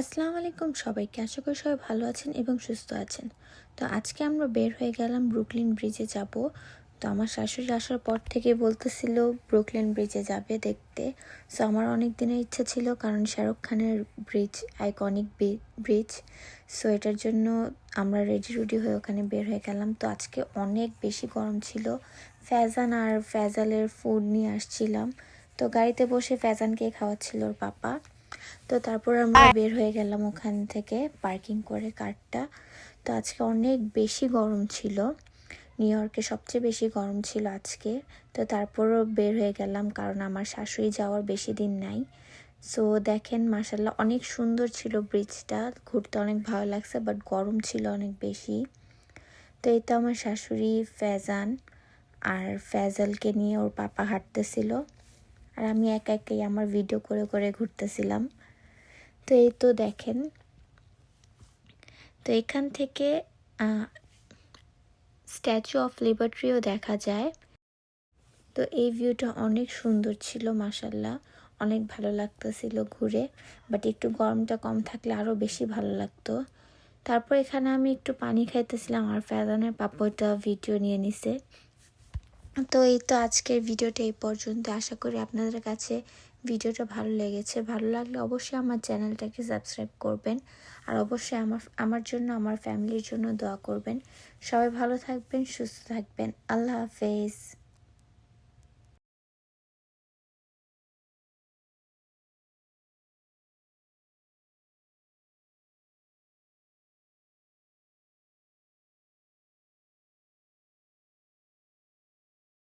আসসালামু আলাইকুম সবাইকে। আশা করি সবাই ভালো আছেন এবং সুস্থ আছেন। তো আজকে আমরা বের হয়ে গেলাম ব্রুকলিন ব্রিজে যাব। তো আমার শাশুড়ি আসার পর থেকে বলতেছিল, ব্রুকলিন ব্রিজে যাবে দেখতে। সো আমার অনেক দিনের ইচ্ছা ছিল, কারণ শাহরুখ খানের ব্রিজ আইকনিক ব্রিজ। সো এটার জন্য আমরা রেডি রুডি হয়ে ওখানে বের হয়ে গেলাম। তো আজকে অনেক বেশি গরম ছিল। ফ্যাজান আর ফ্যাজালের ফুড নিয়ে আসছিলাম। তো গাড়িতে বসে ফ্যাজানকে খাওয়াচ্ছিল ওর পাপা। তো তারপর আমরা বের হয়ে গেলাম ওখান থেকে পার্কিং করে কারটা। তো আজকে অনেক বেশি গরম ছিল। নিউ ইয়র্কে সবচেয়ে বেশি গরম ছিল আজকে। তো তারপরও বের হয়ে গেলাম কারণ আমার শাশুড়ি যাওয়ার বেশি দিন নাই। সো দেখেন মাসাল্লাহ অনেক সুন্দর ছিল ব্রিজটা ঘুরতে অনেক ভালো লাগছে বাট গরম ছিল অনেক বেশি। তো এই তো আমার শাশুড়ি ফ্যাজান আর ফ্যাজালকে নিয়ে ওর পাপা হাঁটতেছিল। আর আমি একা একাই আমার ভিডিও করে করে ঘুরতেছিলাম। তো এই তো দেখেন। তো এখান থেকে স্ট্যাচু অফ লিবার্ট্রিও দেখা যায়। তো এই ভিউটা অনেক সুন্দর ছিল মাসাল্লাহ অনেক ভালো লাগতেছিল ঘুরে। বাট একটু গরমটা কম থাকলে আরও বেশি ভালো লাগতো। তারপর এখানে আমি একটু পানি খাইতেছিলাম। আর ফ্যাদানের পাপড়টা ভিডিও নিয়ে নিছে। তো এই তো আজকের ভিডিওটা এই পর্যন্ত। আশা করি আপনাদের কাছে ভিডিওটা ভালো লেগেছে। ভালো লাগলে অবশ্যই আমার চ্যানেলটাকে সাবস্ক্রাইব করবেন। আর অবশ্যই আমার আমার জন্য, আমার ফ্যামিলির জন্য দোয়া করবেন। সবাই ভালো থাকবেন, সুস্থ থাকবেন। আল্লাহ হাফেজ।